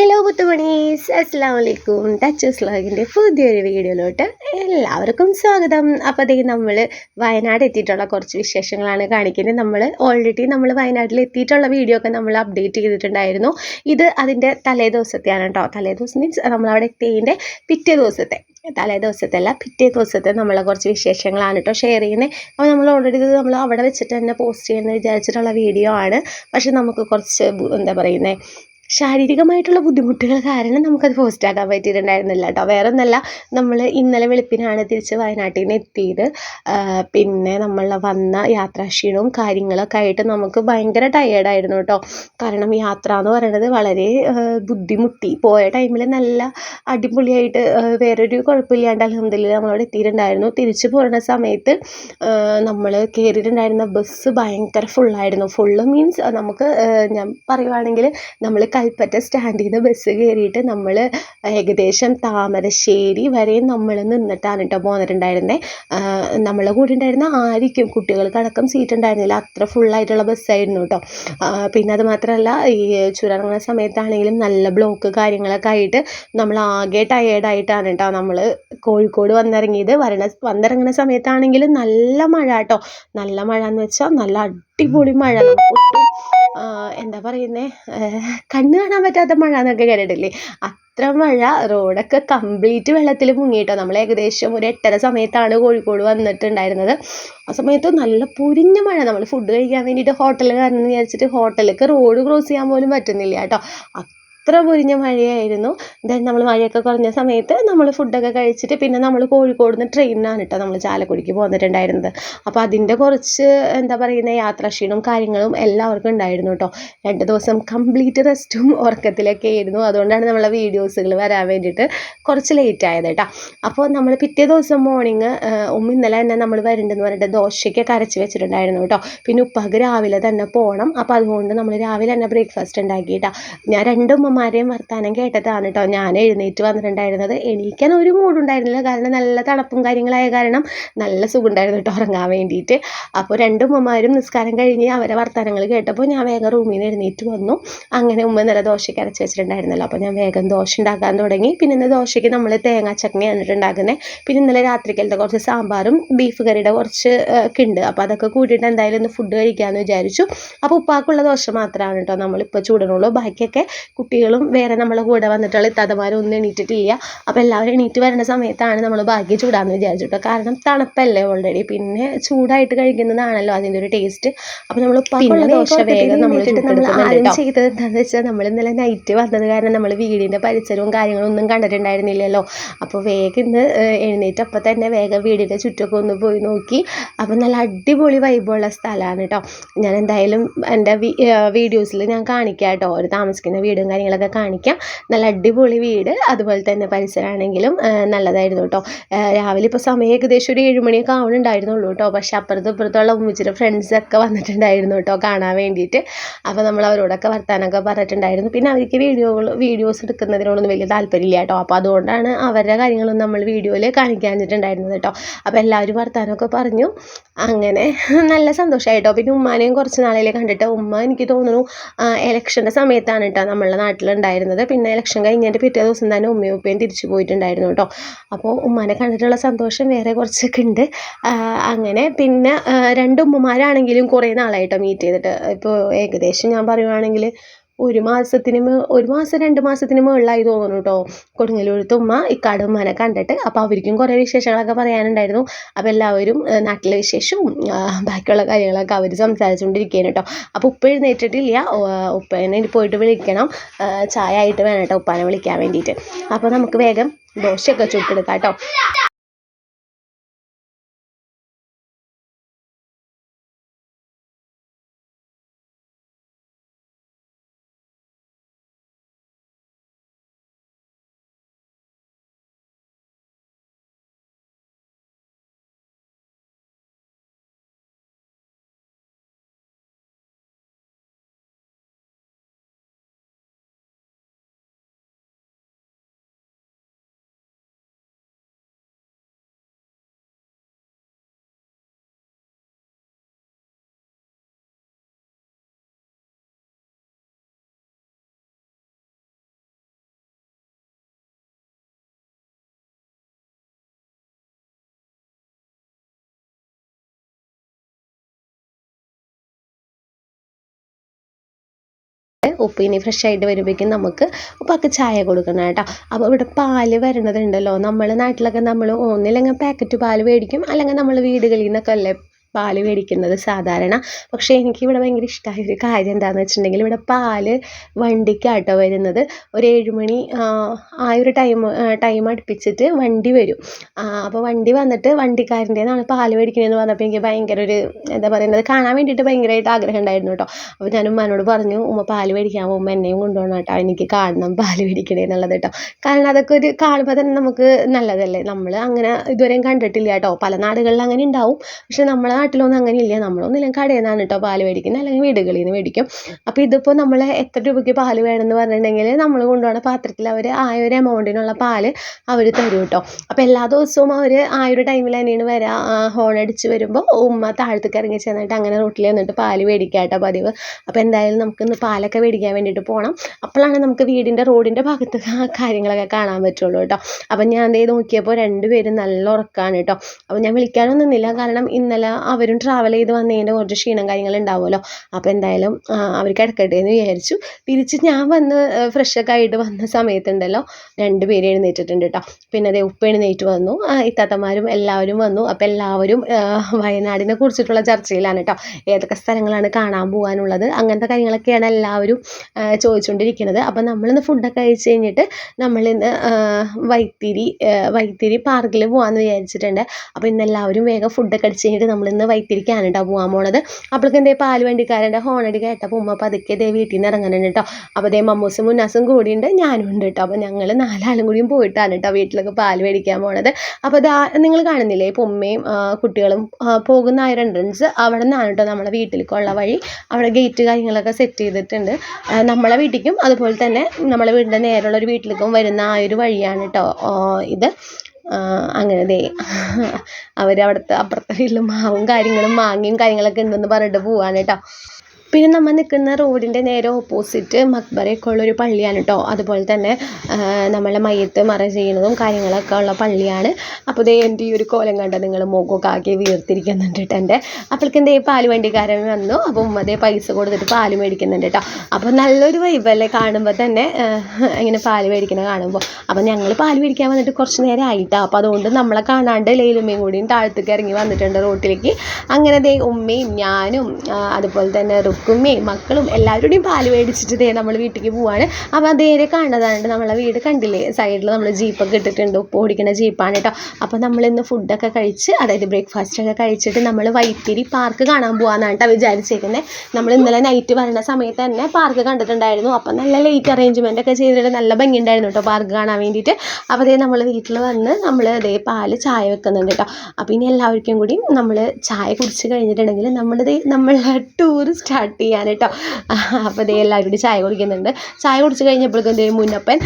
Hello മുത്തുമണീസ് അസ്സാം വലൈക്കും touches വ്ളോഗിന്റെ പുതിയൊരു വീഡിയോയിലോട്ട് എല്ലാവർക്കും സ്വാഗതം. അപ്പോൾ അതേ നമ്മൾ വയനാട് എത്തിയിട്ടുള്ള കുറച്ച് വിശേഷങ്ങളാണ് കാണിക്കുന്നത്. നമ്മൾ ഓൾറെഡി നമ്മൾ വയനാട്ടിൽ എത്തിയിട്ടുള്ള വീഡിയോ ഒക്കെ നമ്മൾ അപ്ഡേറ്റ് ചെയ്തിട്ടുണ്ടായിരുന്നു. ഇത് അതിന്റെ തലേ ദിവസത്തെയാണ് കേട്ടോ തലേ ദിവസം മീൻസ് നമ്മളവിടെ എത്തിയതിന്റെ പിറ്റേ ദിവസത്തെ. തലേ ദിവസത്തെ അല്ല പിറ്റേ ദിവസത്തെ നമ്മളെ കുറച്ച് വിശേഷങ്ങളാണ് കേട്ടോ ഷെയർ ചെയ്യുന്നത് അപ്പോൾ നമ്മൾ ഓൾറെഡി ഇത് നമ്മൾ അവിടെ വെച്ചിട്ട് തന്നെ പോസ്റ്റ് ചെയ്യുമെന്ന് വിചാരിച്ചിട്ടുള്ള വീഡിയോ ആണ്. പക്ഷേ നമുക്ക് കുറച്ച് എന്താ പറയുന്നത് ശാരീരികമായിട്ടുള്ള ബുദ്ധിമുട്ടുകൾ കാരണം നമുക്കത് പോസ്റ്റ് ആക്കാൻ പറ്റിയിട്ടുണ്ടായിരുന്നില്ല കേട്ടോ വേറെ ഒന്നല്ല നമ്മൾ ഇന്നലെ വെളുപ്പിനാണ് തിരിച്ച് വയനാട്ടിൽ നിന്ന് എത്തിയത്. പിന്നെ നമ്മൾ വന്ന യാത്രാക്ഷീണവും കാര്യങ്ങളൊക്കെ ആയിട്ട് നമുക്ക് ഭയങ്കര ടയേർഡായിരുന്നു കേട്ടോ കാരണം യാത്ര എന്ന് പറയുന്നത് വളരെ ബുദ്ധിമുട്ടി. പോയ ടൈമിൽ നല്ല അടിപൊളിയായിട്ട് വേറൊരു കുഴപ്പമില്ലാണ്ട് അലഹമ്മദില്ല നമ്മളവിടെ എത്തിയിട്ടുണ്ടായിരുന്നു. തിരിച്ചു പോകുന്ന സമയത്ത് നമ്മൾ കയറിയിട്ടുണ്ടായിരുന്ന ബസ് ഭയങ്കര ഫുള്ളായിരുന്നു ഫുള്ള് മീൻസ് നമുക്ക് ഞാൻ പറയുവാണെങ്കിൽ നമ്മൾ കൽപ്പറ്റ സ്റ്റാൻഡിൽ നിന്ന് ബസ് കയറിയിട്ട് നമ്മൾ ഏകദേശം താമരശ്ശേരി വരെ നമ്മൾ നിന്നിട്ടാണ് കേട്ടോ പോന്നിട്ടുണ്ടായിരുന്നത് നമ്മളെ കൂടെ ഉണ്ടായിരുന്ന ആയിരിക്കും കുട്ടികൾക്കടക്കം സീറ്റ് ഉണ്ടായിരുന്നില്ല. അത്ര ഫുള്ളായിട്ടുള്ള ബസ്സായിരുന്നു കേട്ടോ പിന്നെ അത് മാത്രമല്ല ഈ ചുരങ്ങുന്ന സമയത്താണെങ്കിലും നല്ല ബ്ലോക്ക് കാര്യങ്ങളൊക്കെ ആയിട്ട് നമ്മൾ ആകെ ടയേർഡായിട്ടാണ് കേട്ടോ നമ്മൾ കോഴിക്കോട് വന്നിറങ്ങിയത്. വരണ വന്നിറങ്ങുന്ന സമയത്താണെങ്കിലും നല്ല മഴ കേട്ടോ നല്ല മഴ എന്ന് വെച്ചാൽ നല്ല അടിപൊളി മഴ. നമുക്ക് ഒട്ടും എന്താ പറയുന്നേ കണ്ണ് കാണാൻ പറ്റാത്ത മഴ എന്നൊക്കെ കേട്ടിട്ടില്ലേ? അത്ര മഴ റോഡൊക്കെ കംപ്ലീറ്റ് വെള്ളത്തിൽ മുങ്ങിയിട്ടോ? നമ്മൾ ഏകദേശം ഒരു എട്ടര സമയത്താണ് കോഴിക്കോട് വന്നിട്ടുണ്ടായിരുന്നത്. ആ സമയത്ത് നല്ല പൊരിഞ്ഞ മഴ. നമ്മൾ ഫുഡ് കഴിക്കാൻ വേണ്ടിയിട്ട് ഹോട്ടലിൽ കയറണമെന്ന് വിചാരിച്ചിട്ട് ഹോട്ടലിലേക്ക് റോഡ് ക്രോസ് ചെയ്യാൻ പോലും പറ്റുന്നില്ല കേട്ടോ. അത്ര പൊരിഞ്ഞ മഴയായിരുന്നു. ദെൻ നമ്മൾ മഴയൊക്കെ കുറഞ്ഞ സമയത്ത് നമ്മൾ ഫുഡൊക്കെ കഴിച്ചിട്ട് പിന്നെ നമ്മൾ കോഴിക്കോട് നിന്ന് ട്രെയിനിനാണ് കേട്ടോ നമ്മൾ ചാലക്കുടിക്ക് പോന്നിട്ടുണ്ടായിരുന്നത്. അപ്പോൾ അതിന്റെ കുറച്ച് എന്താ പറയുന്ന യാത്രാക്ഷീണവും കാര്യങ്ങളും എല്ലാവർക്കും ഉണ്ടായിരുന്നു കേട്ടോ രണ്ട് ദിവസം കംപ്ലീറ്റ് റെസ്റ്റും ഉറക്കത്തിലൊക്കെ ആയിരുന്നു. അതുകൊണ്ടാണ് നമ്മളെ വീഡിയോസുകൾ വരാൻ വേണ്ടിയിട്ട് കുറച്ച് ലേറ്റ് ആയത് കേട്ടോ അപ്പോൾ നമ്മൾ പിറ്റേ ദിവസം മോർണിംഗ് ഉമ്മ ഇന്നലെ തന്നെ നമ്മൾ വരുന്നുണ്ടെന്ന് പറഞ്ഞിട്ട് ദോശയ്ക്കൊക്കെ അരച്ച് വെച്ചിട്ടുണ്ടായിരുന്നു കേട്ടോ പിന്നെ ഉപ്പാക്ക് രാവിലെ തന്നെ പോകണം അപ്പോൾ അതുകൊണ്ട് നമ്മൾ രാവിലെ തന്നെ ബ്രേക്ക്ഫാസ്റ്റ് ഉണ്ടാക്കി കേട്ടോ ഞാൻ രണ്ട് ഉമ്മമാരെയും വർത്താനം കേട്ടതാണ് കേട്ടോ ഞാൻ എഴുന്നേറ്റ് വന്നിട്ടുണ്ടായിരുന്നത്. എണീക്കാൻ ഒരു മൂടുണ്ടായിരുന്നില്ല കാരണം നല്ല തണുപ്പും കാര്യങ്ങളായ കാരണം നല്ല സുഖമുണ്ടായിരുന്നു കേട്ടോ ഉറങ്ങാൻ വേണ്ടിയിട്ട്. അപ്പോൾ രണ്ട് ഉമ്മമാരും നിസ്കാരം കഴിഞ്ഞ് അവരെ വർത്തമാനങ്ങൾ കേട്ടപ്പോൾ ഞാൻ വേഗം റൂമിൽ നിന്ന് എഴുന്നേറ്റ് വന്നു. അങ്ങനെ ഉമ്മ നല്ല ദോശയ്ക്ക് അരച്ച് വെച്ചിട്ടുണ്ടായിരുന്നല്ലോ. അപ്പോൾ ഞാൻ വേഗം ദോശ ഉണ്ടാക്കാൻ തുടങ്ങി. പിന്നെ ഇന്ന് ദോശയ്ക്ക് നമ്മൾ തേങ്ങാ ചട്നിയാണ് ഉണ്ടാക്കുന്നത് പിന്നെ ഇന്നലെ രാത്രിക്കലത്തെ കുറച്ച് സാമ്പാറും ബീഫ് കറിയുടെ കുറച്ച് ഉണ്ട്. അപ്പോൾ അതൊക്കെ കൂട്ടിയിട്ട് എന്തായാലും ഒന്ന് ഫുഡ് കഴിക്കാമെന്ന് വിചാരിച്ചു. അപ്പോൾ ഉപ്പാക്കുള്ള ദോശ മാത്രമാണ് കേട്ടോ നമ്മളിപ്പോൾ ചൂടണുള്ളൂ. ബാക്കിയൊക്കെ കുട്ടികളും വേറെ നമ്മളെ കൂടെ വന്നിട്ടുള്ള ഇത്താത്തമാരും ഒന്നും എണീറ്റിട്ടില്ല. അപ്പോൾ എല്ലാവരും എണീറ്റ് വരുന്ന സമയത്താണ് നമ്മൾ ഭാഗ്യം ചൂടാന്ന് വിചാരിച്ചു കേട്ടോ കാരണം തണുപ്പല്ലേ ഓൾറെഡി പിന്നെ ചൂടായിട്ട് കഴിക്കുന്നതാണല്ലോ അതിന്റെ ഒരു ടേസ്റ്റ് അപ്പോൾ നമ്മൾ ഉപ്പാക്കുള്ള ദോശ വേഗം നമ്മൾ ആദ്യം ചെയ്തത് എന്താണെന്ന് വെച്ചാൽ നമ്മൾ ഇന്നലെ നൈറ്റ് വന്നത് കാരണം നമ്മൾ വീടിന്റെ പരിസരവും കാര്യങ്ങളും ഒന്നും കണ്ടിട്ടുണ്ടായിരുന്നില്ലല്ലോ. അപ്പോൾ വേഗം ഇന്ന് എഴുന്നേറ്റ് അപ്പോൾ തന്നെ വേഗം വീടിന്റെ ചുറ്റൊക്കെ ഒന്ന് പോയി നോക്കി. അപ്പോൾ നല്ല അടിപൊളി വൈബുള്ള സ്ഥലമാണ് കേട്ടോ ഞാൻ എന്തായാലും എന്റെ വീഡിയോസിൽ ഞാൻ കാണിക്കാം കേട്ടോ ഒരു താമസിക്കുന്ന വീടും കാര്യങ്ങളൊക്കെ കാണിക്കാം. നല്ല അടിപൊളി വീട്. അതുപോലെ തന്നെ പരിസരമാണെങ്കിലും നല്ലതായിരുന്നു കേട്ടോ. രാവിലെ ഇപ്പോൾ സമയം ഏകദേശം ഒരു ഏഴുമണിയൊക്കെ ആവണുണ്ടായിരുന്നുള്ളൂ കേട്ടോ. പക്ഷെ അപ്പുറത്തും ഇപ്പുറത്തുള്ള ഉമ്മച്ചിയുടെ ഫ്രണ്ട്സൊക്കെ വന്നിട്ടുണ്ടായിരുന്നു കേട്ടോ കാണാൻ വേണ്ടിയിട്ട്. അപ്പോൾ നമ്മൾ അവരോടൊക്കെ വർത്താനമൊക്കെ പറഞ്ഞിട്ടുണ്ടായിരുന്നു. പിന്നെ അവർക്ക് വീഡിയോകൾ വീഡിയോസ് എടുക്കുന്നതിനോടൊന്നും വലിയ താല്പര്യമില്ല കേട്ടോ. അപ്പോൾ അതുകൊണ്ടാണ് അവരുടെ കാര്യങ്ങളൊന്നും നമ്മൾ വീഡിയോയിൽ കാണിക്കാഞ്ഞിട്ടുണ്ടായിരുന്നത് കേട്ടോ. അപ്പോൾ എല്ലാവരും വർത്താനമൊക്കെ പറഞ്ഞു. അങ്ങനെ നല്ല സന്തോഷമായിട്ടോ പിന്നെ ഉമ്മാനെയും കുറച്ച് നാളിലേ കണ്ടിട്ട് ഉമ്മ എനിക്ക് തോന്നുന്നു എലക്ഷന്റെ സമയത്താണ് കേട്ടോ നമ്മളെ നാട്ടിലുണ്ടായിരുന്നത് പിന്നെ ഇലക്ഷൻ കഴിഞ്ഞതിന്റെ പിറ്റേ ദിവസം തന്നെ ഉമ്മയും ഉപ്പയും തിരിച്ചു പോയിട്ടുണ്ടായിരുന്നു കേട്ടോ. അപ്പോൾ ഉമ്മാനെ കണ്ടിട്ടുള്ള സന്തോഷം വേറെ കുറച്ചൊക്കെ ഉണ്ട്. അങ്ങനെ പിന്നെ രണ്ട് ഉമ്മമാരാണെങ്കിലും കുറേ നാളായിട്ടോ മീറ്റ് ചെയ്തിട്ട്. ഇപ്പോൾ ഏകദേശം ഞാൻ പറയുവാണെങ്കിൽ ഒരു മാസത്തിന് ഒരു മാസം രണ്ട് മാസത്തിന് മുകളിലായി തോന്നുന്നു കേട്ടോ കൊടുങ്ങല്ലൂരത്ത് ഉമ്മ ഇക്കാട് ഉമ്മനെ കണ്ടിട്ട്. അപ്പോൾ അവർക്കും കുറേ വിശേഷങ്ങളൊക്കെ പറയാനുണ്ടായിരുന്നു. അപ്പോൾ എല്ലാവരും നാട്ടിലെ വിശേഷവും ബാക്കിയുള്ള കാര്യങ്ങളൊക്കെ അവർ സംസാരിച്ചുകൊണ്ടിരിക്കുകയാണ് കേട്ടോ അപ്പോൾ ഉപ്പ എഴുന്നേറ്റിട്ടില്ല. ഉപ്പേനെ പോയിട്ട് വിളിക്കണം. ചായ ആയിട്ട് വേണം കേട്ടോ ഉപ്പാനെ വിളിക്കാൻ വേണ്ടിയിട്ട് അപ്പോൾ നമുക്ക് വേഗം ദോശയൊക്കെ ചുട്ടെടുക്കാം കേട്ടോ ഉപ്പ് ഇനി ഫ്രഷ് ആയിട്ട് വരുമ്പോഴേക്കും നമുക്ക് ഉപ്പാക്ക് ചായ കൊടുക്കണം കേട്ടോ. അപ്പോൾ ഇവിടെ പാൽ വരണതുണ്ടല്ലോ നമ്മൾ നാട്ടിലൊക്കെ നമ്മൾ ഒന്നില്ലെങ്കിൽ പാക്കറ്റ് പാൽ മേടിക്കും. അല്ലെങ്കിൽ നമ്മൾ വീടുകളിൽ നിന്നൊക്കെ അല്ലേ പാൽ മേടിക്കുന്നത് സാധാരണ. പക്ഷേ എനിക്കിവിടെ ഭയങ്കര ഇഷ്ടമായ ഒരു കാര്യം എന്താണെന്ന് വെച്ചിട്ടുണ്ടെങ്കിൽ ഇവിടെ പാൽ വണ്ടിക്കാട്ടോ വരുന്നത്. ഒരു ഏഴുമണി ആ ഒരു ടൈം ടൈം അടുപ്പിച്ചിട്ട് വണ്ടി വരും. അപ്പോൾ വണ്ടി വന്നിട്ട് വണ്ടിക്കാരന്റെ നാളെ പാൽ മേടിക്കണമെന്ന് പറഞ്ഞപ്പോൾ എനിക്ക് ഭയങ്കര ഒരു എന്താ പറയുന്നത് കാണാൻ വേണ്ടിയിട്ട് ഭയങ്കരമായിട്ട് ആഗ്രഹം ഉണ്ടായിരുന്നു കേട്ടോ. അപ്പോൾ ഞാൻ ഉമ്മാനോട് പറഞ്ഞു ഉമ്മ പാൽ മേടിക്കാൻ പോകുമ്പോൾ എന്നെയും കൊണ്ടുപോകണം കേട്ടോ. എനിക്ക് കാണണം പാൽ മേടിക്കണേ എന്നുള്ളത് കേട്ടോ. കാരണം അതൊക്കെ ഒരു കാണുമ്പോൾ തന്നെ നമുക്ക് നല്ലതല്ലേ? നമ്മൾ അങ്ങനെ ഇതുവരെയും കണ്ടിട്ടില്ല കേട്ടോ. പല നാടുകളിൽ അങ്ങനെ ഉണ്ടാവും. പക്ഷെ നമ്മളെ നാട്ടിലൊന്നും അങ്ങനെ ഇല്ല നമ്മളൊന്നുമില്ലെങ്കിൽ കടയിൽ നിന്നാണ് കേട്ടോ പാൽ മേടിക്കുന്നത്. അല്ലെങ്കിൽ വീടുകളിൽ നിന്ന് മേടിക്കും. അപ്പോൾ ഇതിപ്പോൾ നമ്മൾ എത്ര രൂപയ്ക്ക് പാൽ വേണമെന്ന് പറഞ്ഞിട്ടുണ്ടെങ്കിൽ നമ്മൾ കൊണ്ടുപോകുന്ന പാത്രത്തിൽ അവർ ആ ഒരു എമൗണ്ടിനുള്ള പാൽ അവർ തരും കേട്ടോ അപ്പോൾ എല്ലാ ദിവസവും അവർ ആ ഒരു ടൈമിൽ തന്നെയാണ് വരിക ഹോൺ അടിച്ച് വരുമ്പോൾ ഉമ്മ താഴത്തേക്ക് ഇറങ്ങി ചെന്നിട്ട് അങ്ങനെ റോട്ടിൽ വന്നിട്ട് പാൽ മേടിക്കാട്ടോ കേട്ടോ പതിവ്. അപ്പോൾ എന്തായാലും നമുക്കിന്ന് പാലൊക്കെ മേടിക്കാൻ വേണ്ടിയിട്ട് പോകണം അപ്പോഴാണ് നമുക്ക് വീടിന്റെ റോഡിന്റെ ഭാഗത്ത് കാര്യങ്ങളൊക്കെ കാണാൻ പറ്റുള്ളൂ കേട്ടോ അപ്പം ഞാൻ ദേ നോക്കിയപ്പോൾ രണ്ടുപേരും നല്ല ഉറക്കമാണ് കേട്ടോ അപ്പോൾ ഞാൻ വിളിക്കാനൊന്നും നിന്നില്ല. കാരണം ഇന്നലെ അവരും ട്രാവൽ ചെയ്ത് വന്നതിന്റെ കുറച്ച് ക്ഷീണം കാര്യങ്ങൾ ഉണ്ടാവുമല്ലോ അപ്പോൾ എന്തായാലും അവർ കിടക്കട്ടെ എന്ന് വിചാരിച്ചു. തിരിച്ച് ഞാൻ വന്ന് ഫ്രഷൊക്കെ ആയിട്ട് വന്ന സമയത്തുണ്ടല്ലോ രണ്ട് പേര് എഴുന്നേറ്റിട്ടുണ്ട് കേട്ടോ പിന്നെ അതേ ഉപ്പ് എഴുന്നേറ്റ് വന്നു ഇത്താത്തമാരും എല്ലാവരും വന്നു. അപ്പോൾ എല്ലാവരും വയനാടിനെ കുറിച്ചിട്ടുള്ള ചർച്ചയിലാണ് കേട്ടോ ഏതൊക്കെ സ്ഥലങ്ങളാണ് കാണാൻ പോകാനുള്ളത് അങ്ങനത്തെ കാര്യങ്ങളൊക്കെയാണ് എല്ലാവരും ചോദിച്ചുകൊണ്ടിരിക്കുന്നത് അപ്പോൾ നമ്മളിന്ന് ഫുഡൊക്കെ കഴിച്ച് കഴിഞ്ഞിട്ട് നമ്മളിന്ന് വൈത്തിരി വൈത്തിരി പാർക്കിൽ പോകാമെന്ന് വിചാരിച്ചിട്ടുണ്ട്. അപ്പോൾ ഇന്ന് എല്ലാവരും വേഗം ഫുഡൊക്കെ അടിച്ച് കഴിഞ്ഞിട്ട് നമ്മളിന്ന് വൈത്തിരിക്കാണ് കേട്ടോ പോകാൻ പോണത്. അപ്പോഴേക്കും എന്തേ പാൽ വണ്ടിക്കാരന്റെ ഹോണടി കേട്ടപ്പോൾ ഉമ്മ പതുക്കെ ദേ വീട്ടിൽ നിന്ന് ഇറങ്ങണം കേട്ടോ അപ്പോൾ ദേ മമ്മൂസും മുന്നാസും കൂടിയുണ്ട് ഞാനും ഉണ്ട് കേട്ടോ അപ്പോൾ ഞങ്ങൾ നാലാളും കൂടിയും പോയിട്ടാണ് കേട്ടോ വീട്ടിലൊക്കെ പാൽ മേടിക്കാൻ പോണത്. അപ്പോൾ ദാ നിങ്ങൾ കാണുന്നില്ലേ ഇപ്പോൾ ഉമ്മയും കുട്ടികളും പോകുന്ന ആ ഒരു എൻട്രൻസ് അവിടെ നിന്നാണ് കേട്ടോ നമ്മളെ വീട്ടിലേക്കുള്ള വഴി. അവിടെ ഗേറ്റ് കാര്യങ്ങളൊക്കെ സെറ്റ് ചെയ്തിട്ടുണ്ട്. നമ്മളെ വീട്ടിലേക്കും അതുപോലെ തന്നെ നമ്മളെ വീടിന്റെ നേരെയുള്ള ഒരു വീട്ടിലേക്കും വരുന്ന ആ ഒരു വഴിയാണ് കേട്ടോ ഇത്. അങ്ങനെ ദേ. അവർ അവിടുത്തെ അപ്പുറത്തെ വീട്ടിൽ മാവും കാര്യങ്ങളും മാങ്ങയും കാര്യങ്ങളൊക്കെ ഉണ്ടെന്ന് പറഞ്ഞിട്ട് പോവാണ് കേട്ടോ. പിന്നെ നമ്മൾ നിൽക്കുന്ന റോഡിന്റെ നേരെ ഓപ്പോസിറ്റ് മക്ബറയൊക്കെ ഉള്ളൊരു പള്ളിയാണ് കേട്ടോ. അതുപോലെ തന്നെ നമ്മളെ മയ്യത്ത് മറ ചെയ്യുന്നതും കാര്യങ്ങളൊക്കെ ഉള്ള പള്ളിയാണ്. അപ്പോൾ ദേ എന്റെ ഈ ഒരു കോലം കണ്ട? നിങ്ങൾ മുഖമൊക്കെ ആക്കി വീർത്തിരിക്കുന്നുണ്ട് കേട്ടോ എന്റെ. അപ്പോഴേക്കും ദേ പാൽ വണ്ടിക്കാരൻ വന്നു. അപ്പോൾ ഉമ്മ ദേ പൈസ കൊടുത്തിട്ട് പാൽ മേടിക്കുന്നുണ്ട് കേട്ടോ. അപ്പോൾ നല്ലൊരു വൈബല്ലേ കാണുമ്പോൾ തന്നെ ഇങ്ങനെ പാൽ മേടിക്കുന്നത് കാണുമ്പോൾ അപ്പോൾ ഞങ്ങൾ പാൽ മേടിക്കാൻ വന്നിട്ട് കുറച്ച് നേരം ആയിട്ടാണ് അപ്പോൾ അതുകൊണ്ട് നമ്മളെ കാണാണ്ട് ലൈലുമ്മയും കൂടിയും താഴത്തേക്ക് ഇറങ്ങി വന്നിട്ടുണ്ട് റോട്ടിലേക്ക്. അങ്ങനെ ദേ ഉമ്മയും ഞാനും അതുപോലെ തന്നെ റുക്കുമ്മയും മക്കളും എല്ലാവരുടെയും പാൽ മേടിച്ചിട്ട് ദേ നമ്മൾ വീട്ടിലേക്ക് പോവാണ്. അപ്പോൾ അതേരെ കാണുന്നതാണ് നമ്മളെ വീട് കണ്ടില്ലേ? സൈഡിൽ നമ്മൾ ജീപ്പൊക്കെ ഇട്ടിട്ടുണ്ട്. ഉപ്പ് ഓടിക്കുന്ന ജീപ്പാണ് കേട്ടോ അപ്പോൾ നമ്മളിന്ന് ഫുഡൊക്കെ കഴിച്ച് അതായത് ബ്രേക്ക്ഫാസ്റ്റ് ഒക്കെ കഴിച്ചിട്ട് നമ്മൾ വൈത്തിരി പാർക്ക് കാണാൻ പോകാമെന്നാണ് കേട്ടോ വിചാരിച്ചേക്കുന്നത് നമ്മൾ ഇന്നലെ നൈറ്റ് വരുന്ന സമയത്ത് തന്നെ പാർക്ക് കണ്ടിട്ടുണ്ടായിരുന്നു. അപ്പോൾ നല്ല ലേറ്റ് അറേഞ്ച്മെന്റ് ഒക്കെ ചെയ്തിട്ട് നല്ല ഭംഗിയുണ്ടായിരുന്നു കേട്ടോ പാർക്ക് കാണാൻ വേണ്ടിയിട്ട് അപ്പോൾ അതേ നമ്മൾ വീട്ടിൽ വന്ന് നമ്മൾ അതേ പാൽ ചായ വെക്കുന്നുണ്ട് കേട്ടോ അപ്പോൾ ഇനി എല്ലാവർക്കും കൂടി നമ്മൾ ചായ കുടിച്ച് കഴിഞ്ഞിട്ടുണ്ടെങ്കിൽ നമ്മളിത് നമ്മളുടെ ടൂർ സ്റ്റാർട്ട് ചെയ്യാൻ കേട്ടോ അപ്പോൾ ദേ എല്ലാവരും ചായ കുടിക്കുന്നുണ്ട്. ചായ കുടിച്ച് കഴിഞ്ഞപ്പോഴേക്കും എന്റെ മുന്നപ്പൻ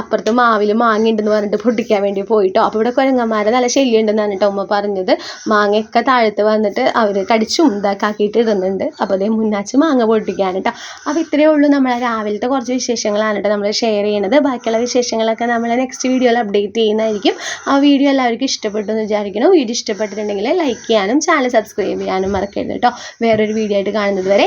അപ്പുറത്ത് മാവിൽ മാങ്ങ ഉണ്ടെന്ന് പറഞ്ഞിട്ട് പൊട്ടിക്കാൻ വേണ്ടി പോയിട്ടോ. അപ്പോൾ ഇവിടെ കുരങ്ങന്മാരെ നല്ല ശല്യം ഉണ്ടെന്നാണ് കേട്ടോ ഉമ്മ പറഞ്ഞത്. മാങ്ങയൊക്കെ താഴത്ത് വന്നിട്ട് അവർ കടിച്ചും ഇതാക്കാക്കിയിട്ട് ഇടുന്നുണ്ട്. അപ്പോൾ അതേ മുന്നാച്ച് മാങ്ങ പൊട്ടിക്കാൻ കേട്ടോ. അപ്പോൾ ഇത്രയേ ഉള്ളൂ നമ്മളെ രാവിലത്തെ കുറച്ച് വിശേഷങ്ങളാണ് കേട്ടോ നമ്മൾ ഷെയർ ചെയ്യണത്. ബാക്കിയുള്ള വിശേഷങ്ങളൊക്കെ നമ്മൾ നെക്സ്റ്റ് വീഡിയോയിൽ അപ്ഡേറ്റ് ചെയ്യുന്നതായിരിക്കും. ആ വീഡിയോ എല്ലാവർക്കും ഇഷ്ടപ്പെട്ടു എന്ന് വിചാരിക്കണം വീഡിയോ ഇഷ്ടപ്പെട്ടിട്ടുണ്ടെങ്കിൽ ലൈക്ക് ചെയ്യാനും ചാനൽ സബ്സ്ക്രൈബ് ചെയ്യാനും മറക്കരുത് കേട്ടോ. വേറൊരു വീഡിയോ ആയിട്ട് കാണുന്നത് വരെ